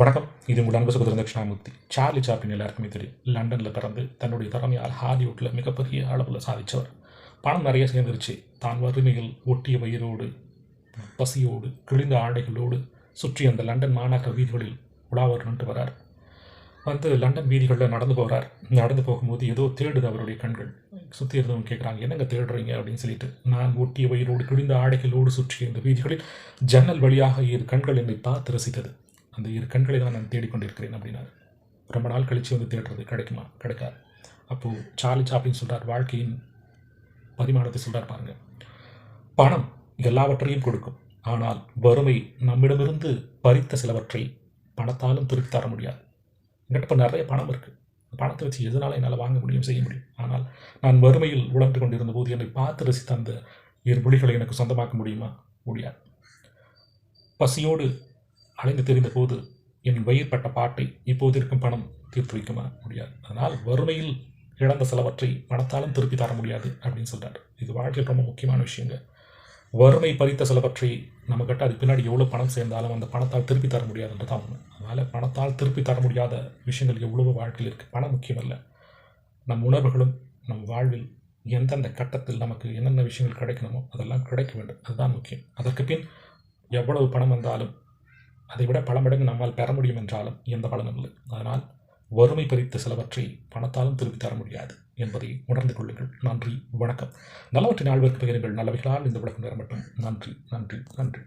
வணக்கம். இது உங்கள் அன்பு சகோதரன் தட்சிணாமூர்த்தி. சார்லி சாப்பின் எல்லாருக்குமே தெரியும் லண்டனில் பிறந்து தன்னுடைய திறமையால் ஹாலிவுட்டில் மிகப்பெரிய அளவில் சாதித்தவர் பணம் நிறைய சேர்ந்துருச்சு. தான் வறுமையில் ஒட்டிய வயிறோடு பசியோடு கிழிந்த ஆடைகளோடு சுற்றி அந்த லண்டன் மாநகர வீதிகளில் நின்று வரார். வந்து லண்டன் வீதிகளில் நடந்து போகிறார் நடந்து போகும்போது ஏதோ தேடுது அவருடைய கண்கள். சுற்றி இருந்தவங்க கேட்குறாங்க என்னங்க தேடுறீங்க? அப்படின்னு சொல்லிட்டு நான் ஒட்டிய வயிறோடு கிழிந்த ஆடைகளோடு சுற்றிய இந்த வீதிகளில் ஜன்னல் வழியாக இரு கண்கள் என்னை பார்த்து ரசித்தது. அந்த இரு கண்களை தான் நான் தேடிக்கொண்டிருக்கிறேன் அப்படின்னாரு. ரொம்ப நாள் கழித்து வந்து தேடுறது கிடைக்குமா? கிடைக்காது. அப்போது சார்லி சாப்பின்னு சொல்கிறார் வாழ்க்கையின் பரிமாணத்தை சொல்கிறார் பாருங்க. பணம் எல்லாவற்றையும் கொடுக்கும். ஆனால் வறுமை நம்மிடமிருந்து பறித்த சிலவற்றை பணத்தாலும் திருப்பி தர முடியாது. என்கிட்ட இப்போ நிறைய பணம் இருக்குது பணத்தை வச்சு எதனால் என்னால் வாங்க முடியும் செய்ய முடியும்? ஆனால் நான் வறுமையில் உழன்று கொண்டிருந்த போது என்னை பார்த்து ரசித்த அந்த இரு மொழிகளை எனக்கு சொந்தமாக்க முடியுமா? முடியாது. பசியோடு அலைந்து தெரிந்த போது என் வயிற்பட்ட பாட்டை இப்போது இருக்கும் பணம் தீர்த்து வைக்க முடியாது. அதனால் வறுமையில் இழந்த சிலவற்றை பணத்தாலும் திருப்பி தர முடியாது அப்படின்னு சொல்கிறார் இது வாழ்க்கையில் ரொம்ப முக்கியமான விஷயங்க. வறுமை பறித்த சிலவற்றை நம்மக்கிட்ட அது பின்னாடி எவ்வளோ பணம் சேர்ந்தாலும் அந்த பணத்தால் திருப்பி தர முடியாதுன்றது தான் உண்மை. அதனால் பணத்தால் திருப்பி தர முடியாத விஷயங்கள் எவ்வளவோ வாழ்க்கையில் இருக்குது பணம் முக்கியமல்ல. நம் உணர்வுகளும் நம் வாழ்வில் எந்தெந்த கட்டத்தில் நமக்கு என்னென்ன விஷயங்கள் கிடைக்கணுமோ அதெல்லாம் கிடைக்க வேண்டும். அதுதான் முக்கியம். அதற்கு பின் எவ்வளவு பணம் வந்தாலும் அதை விட பல மடங்கு நம்மால் பெற முடியும் என்றாலும் எந்த பலனும் இல்லை. அதனால் வறுமை பறித்த சிலவற்றை பணத்தாலும் திருப்பி தர முடியாது என்பதை உணர்ந்து கொள்ளுங்கள். நன்றி வணக்கம். நல்லவற்றின் ஆழ்வருக்கு பகிருங்கள் நல்லவைகளால் இந்த உலகம் நிறமட்டும் நன்றி நன்றி நன்றி.